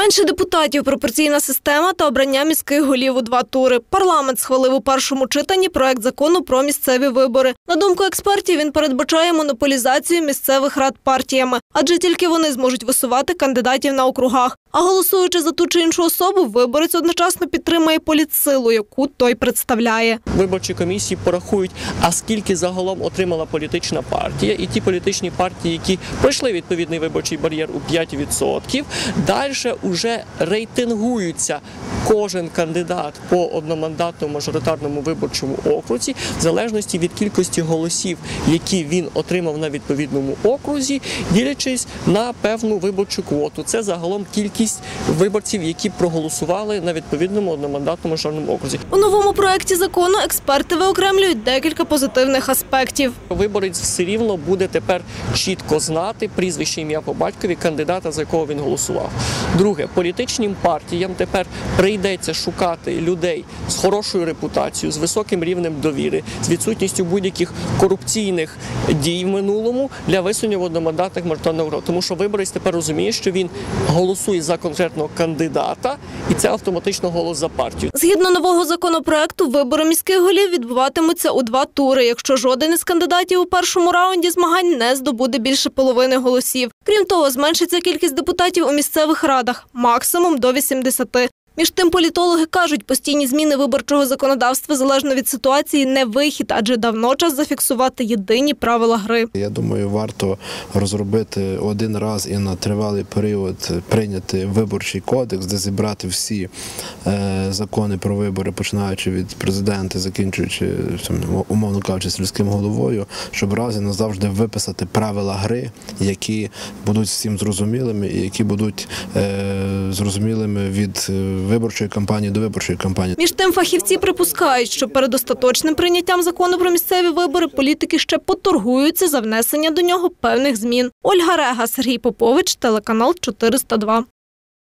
Менше депутатів, пропорційна система та обрання міських голів у два тури. Парламент схвалив у першому читанні проект закону про місцеві вибори. На думку експертів, він передбачає монополізацію місцевих рад партіями, адже тільки вони зможуть висувати кандидатів на округах. А голосуючи за ту чи іншу особу, виборець одночасно підтримує політсилу, яку той представляє. виборчі комісії порахують, а скільки загалом отримала політична партія, і ті політичні партії, які пройшли відповідний виборчий бар'єр у 5%, далі вже рейтингуються кожен кандидат по одномандатному мажоритарному виборчому окрузі, в залежності від кількості голосів, які він отримав на відповідному окрузі, ділячись на певну виборчу квоту. Це загалом кількість виборців, які проголосували на відповідному одномандатному мажоритарному окрузі. У новому проекті закону експерти виокремлюють декілька позитивних аспектів. Виборець все рівно буде тепер чітко знати прізвище ім'я по батькові кандидата, за якого він голосував. Друге, політичним партіям тепер прийдеться шукати людей з хорошою репутацією, з високим рівнем довіри, з відсутністю будь-яких корупційних дій в минулому для висунення в одномандатних мажоритарних. Тому що виборець тепер розуміє, що він голосує за конкретного кандидата, і це автоматично голос за партію. Згідно нового законопроекту, вибори міських голів відбуватимуться у два тури, якщо жоден із кандидатів у першому раунді змагань не здобуде більше половини голосів. Крім того, зменшиться кількість депутатів у місцевих радах максимум до 80. Між тим, політологи кажуть, постійні зміни виборчого законодавства залежно від ситуації не вихід, адже давно час зафіксувати єдині правила гри. Я думаю, варто розробити один раз і на тривалий період прийняти виборчий кодекс, де зібрати всі е, закони про вибори, починаючи від президента, закінчуючи умовно кажучи, сільським головою, щоб раз і назавжди виписати правила гри, які будуть всім зрозумілими і які будуть е, зрозумілими від е, виборчої кампанії до виборчої кампанії. Між тим, фахівці припускають, що перед остаточним прийняттям закону про місцеві вибори політики ще поторгуються за внесення до нього певних змін. Ольга Рега, Сергій Попович, телеканал 402.